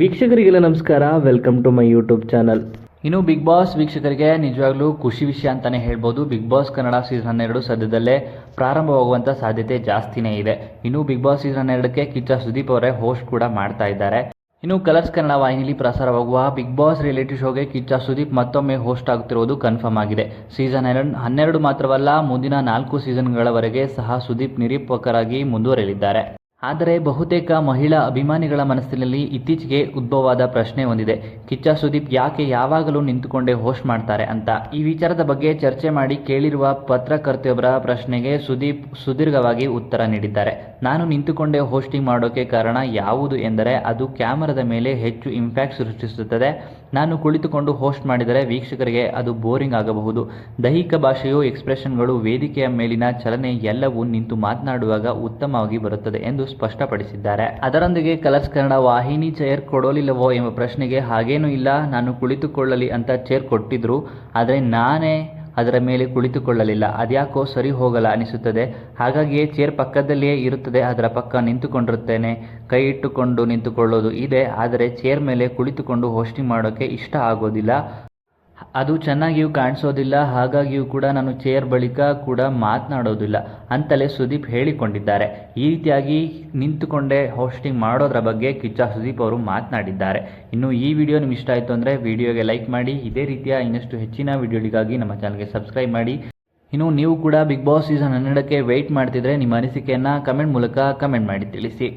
ವೀಕ್ಷಕರಿಗೆಲ್ಲ ನಮಸ್ಕಾರ. Welcome to my YouTube channel ಇನ್ನು Bigg Boss ವೀಕ್ಷಕರಿಗೆ ನಿಜವಾಗ್ಲೂ ಖುಷಿ ವಿಷಯ ಅಂತಾನೆ ಹೇಳ್ಬೋದು. ಬಿಗ್ ಬಾಸ್ ಕನ್ನಡ ಸೀಸನ್ ಹನ್ನೆರಡು ಸದ್ಯದಲ್ಲೇ ಪ್ರಾರಂಭವಾಗುವಂತ ಸಾಧ್ಯತೆ ಜಾಸ್ತಿನೇ ಇದೆ. ಇನ್ನು ಬಿಗ್ ಬಾಸ್ ಸೀಸನ್ ಹನ್ನೆರಡಕ್ಕೆ ಕಿಚ್ಚ ಸುದೀಪ್ ಅವರೇ ಹೋಸ್ಟ್ ಕೂಡ ಮಾಡ್ತಾ ಇದ್ದಾರೆ. ಇನ್ನು ಕಲರ್ಸ್ ಕನ್ನಡ ವಾಹಿನಿಲಿ ಪ್ರಸಾರವಾಗುವ ಬಿಗ್ ಬಾಸ್ ರಿಯಾಲಿಟಿ ಶೋಗೆ ಕಿಚ್ಚ ಸುದೀಪ್ ಮತ್ತೊಮ್ಮೆ ಹೋಸ್ಟ್ ಆಗುತ್ತಿರುವುದು ಕನ್ಫರ್ಮ್ ಆಗಿದೆ. ಸೀಸನ್ ಹನ್ನೆರಡು ಮಾತ್ರವಲ್ಲ, ಮುಂದಿನ ನಾಲ್ಕು ಸೀಸನ್ಗಳವರೆಗೆ ಸಹ ಸುದೀಪ್ ನಿರೀಪಕರಾಗಿ ಮುಂದುವರೆಯಲಿದ್ದಾರೆ. ಆದರೆ ಬಹುತೇಕ ಮಹಿಳಾ ಅಭಿಮಾನಿಗಳ ಮನಸ್ಸಿನಲ್ಲಿ ಇತ್ತೀಚೆಗೆ ಉದ್ಭವವಾದ ಪ್ರಶ್ನೆ ಹೊಂದಿದೆ ಕಿಚ್ಚ ಸುದೀಪ್ ಯಾಕೆ ಯಾವಾಗಲೂ ನಿಂತುಕೊಂಡೇ ಹೋಸ್ಟ್ ಮಾಡ್ತಾರೆ ಅಂತ. ಈ ವಿಚಾರದ ಬಗ್ಗೆ ಚರ್ಚೆ ಮಾಡಿ ಕೇಳಿರುವ ಪತ್ರಕರ್ತೆಯೊಬ್ಬರ ಪ್ರಶ್ನೆಗೆ ಸುದೀಪ್ ಸುದೀರ್ಘವಾಗಿ ಉತ್ತರ ನೀಡಿದ್ದಾರೆ. ನಾನು ನಿಂತುಕೊಂಡೇ ಹೋಸ್ಟಿಂಗ್ ಮಾಡೋಕೆ ಕಾರಣ ಯಾವುದು ಎಂದರೆ ಅದು ಕ್ಯಾಮರಾದ ಮೇಲೆ ಹೆಚ್ಚು ಇಂಪ್ಯಾಕ್ಟ್ ಸೃಷ್ಟಿಸುತ್ತದೆ. ನಾನು ಕುಳಿತುಕೊಂಡು ಹೋಸ್ಟ್ ಮಾಡಿದರೆ ವೀಕ್ಷಕರಿಗೆ ಅದು ಬೋರಿಂಗ್ ಆಗಬಹುದು. ದೈಹಿಕ ಭಾಷೆಯು ಎಕ್ಸ್ಪ್ರೆಷನ್ಗಳು ವೇದಿಕೆಯ ಮೇಲಿನ ಚಲನೆ ಎಲ್ಲವೂ ನಿಂತು ಮಾತನಾಡುವಾಗ ಉತ್ತಮವಾಗಿ ಬರುತ್ತದೆ ಎಂದು ಸ್ಪಷ್ಟಪಡಿಸಿದ್ದಾರೆ. ಅದರೊಂದಿಗೆ ಕಲರ್ಸ್ ಕನ್ನಡ ವಾಹಿನಿ ಚೇರ್ ಕೊಡೋಲಿಲ್ಲವೋ ಎಂಬ ಪ್ರಶ್ನೆಗೆ ಹಾಗೇನೂ ಇಲ್ಲ, ನಾನು ಕುಳಿತುಕೊಳ್ಳಲಿ ಅಂತ ಚೇರ್ ಕೊಟ್ಟಿದ್ರು, ಆದರೆ ನಾನೇ ಅದರ ಮೇಲೆ ಕುಳಿತುಕೊಳ್ಳಲಿಲ್ಲ. ಅದ್ಯಾಕೋ ಸರಿ ಹೋಗಲ್ಲ ಅನಿಸುತ್ತದೆ. ಹಾಗಾಗಿಯೇ ಚೇರ್ ಪಕ್ಕದಲ್ಲಿಯೇ ಇರುತ್ತದೆ, ಅದರ ಪಕ್ಕ ನಿಂತುಕೊಂಡಿರುತ್ತೇನೆ. ಕೈ ಇಟ್ಟುಕೊಂಡು ನಿಂತುಕೊಳ್ಳೋದು ಇದೆ, ಆದರೆ ಚೇರ್ ಮೇಲೆ ಕುಳಿತುಕೊಂಡು ಹೋಸ್ಟಿಂಗ್ ಮಾಡೋಕ್ಕೆ ಇಷ್ಟ ಆಗೋದಿಲ್ಲ. ಅದು ಚೆನ್ನಾಗಿಯೂ ಕಾಣಿಸೋದಿಲ್ಲ, ಹಾಗಾಗಿಯೂ ಕೂಡ ನಾನು ಚೇರ್ ಬಳಿಕ ಕೂಡ ಮಾತನಾಡೋದಿಲ್ಲ ಅಂತಲೇ ಸುದೀಪ್ ಹೇಳಿಕೊಂಡಿದ್ದಾರೆ. ಈ ರೀತಿಯಾಗಿ ನಿಂತುಕೊಂಡೇ ಹೋಸ್ಟಿಂಗ್ ಮಾಡೋದ್ರ ಬಗ್ಗೆ ಕಿಚ್ಚ ಸುದೀಪ್ ಅವರು ಮಾತನಾಡಿದ್ದಾರೆ. ಇನ್ನು ಈ ವಿಡಿಯೋ ನಿಮ್ಗೆ ಇಷ್ಟ ಆಯಿತು ಅಂದರೆ ವಿಡಿಯೋಗೆ ಲೈಕ್ ಮಾಡಿ, ಇದೇ ರೀತಿಯ ಇನ್ನಷ್ಟು ಹೆಚ್ಚಿನ ವಿಡಿಯೋಗಳಿಗಾಗಿ ನಮ್ಮ ಚಾನಲ್ಗೆ ಸಬ್ಸ್ಕ್ರೈಬ್ ಮಾಡಿ. ಇನ್ನು ನೀವು ಕೂಡ ಬಿಗ್ ಬಾಸ್ ಸೀಸನ್ ಹನ್ನೆರಡಕ್ಕೆ ವೆಯ್ಟ್ ಮಾಡ್ತಿದ್ರೆ ನಿಮ್ಮ ಅನಿಸಿಕೆಯನ್ನು ಕಮೆಂಟ್ ಮೂಲಕ ಕಮೆಂಟ್ ಮಾಡಿ ತಿಳಿಸಿ.